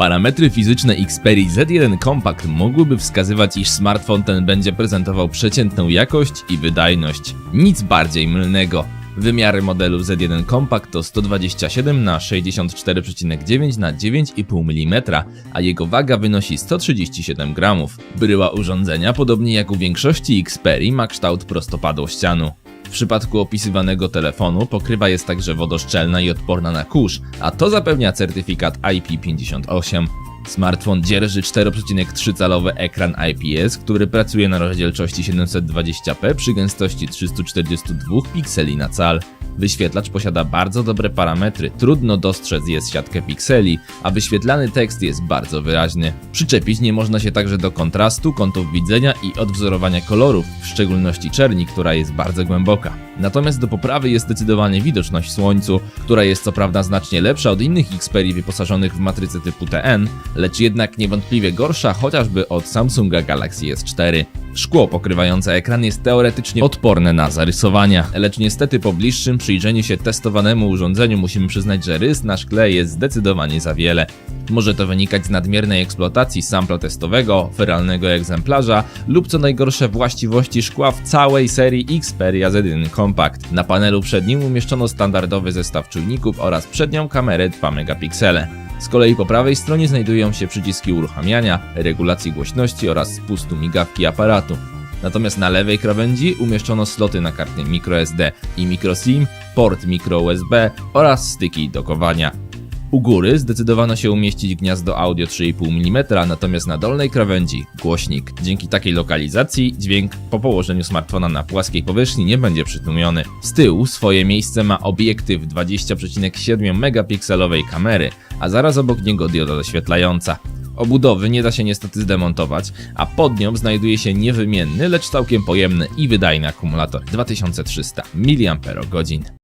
Parametry fizyczne Xperia Z1 Compact mogłyby wskazywać, iż smartfon ten będzie prezentował przeciętną jakość i wydajność. Nic bardziej mylnego. Wymiary modelu Z1 Compact to 127 na 64,9 na 9,5 mm, a jego waga wynosi 137 gramów. Bryła urządzenia, podobnie jak u większości Xperii, ma kształt prostopadłościanu. W przypadku opisywanego telefonu pokrywa jest także wodoszczelna i odporna na kurz, a to zapewnia certyfikat IP58. Smartfon dzierży 4,3-calowy ekran IPS, który pracuje na rozdzielczości 720p przy gęstości 342 pikseli na cal. Wyświetlacz posiada bardzo dobre parametry, trudno dostrzec jest siatkę pikseli, a wyświetlany tekst jest bardzo wyraźny. Przyczepić nie można się także do kontrastu, kątów widzenia i odwzorowania kolorów, w szczególności czerni, która jest bardzo głęboka. Natomiast do poprawy jest zdecydowanie widoczność w słońcu, która jest co prawda znacznie lepsza od innych Xperii wyposażonych w matrycę typu TN, lecz jednak niewątpliwie gorsza chociażby od Samsunga Galaxy S4. Szkło pokrywające ekran jest teoretycznie odporne na zarysowania, lecz niestety po bliższym przyjrzeniu się testowanemu urządzeniu musimy przyznać, że rys na szkle jest zdecydowanie za wiele. Może to wynikać z nadmiernej eksploatacji sampla testowego, feralnego egzemplarza lub co najgorsze właściwości szkła w całej serii Xperia Z1 Compact. Na panelu przednim umieszczono standardowy zestaw czujników oraz przednią kamerę 2 megapiksele. Z kolei po prawej stronie znajdują się przyciski uruchamiania, regulacji głośności oraz spustu migawki aparatu. Natomiast na lewej krawędzi umieszczono sloty na karty microSD i microSIM, port microUSB oraz styki dokowania. U góry zdecydowano się umieścić gniazdo audio 3,5 mm, natomiast na dolnej krawędzi głośnik. Dzięki takiej lokalizacji dźwięk po położeniu smartfona na płaskiej powierzchni nie będzie przytłumiony. Z tyłu swoje miejsce ma obiektyw 20,7 megapikselowej kamery, a zaraz obok niego dioda doświetlająca. Obudowy nie da się niestety zdemontować, a pod nią znajduje się niewymienny, lecz całkiem pojemny i wydajny akumulator 2300 mAh.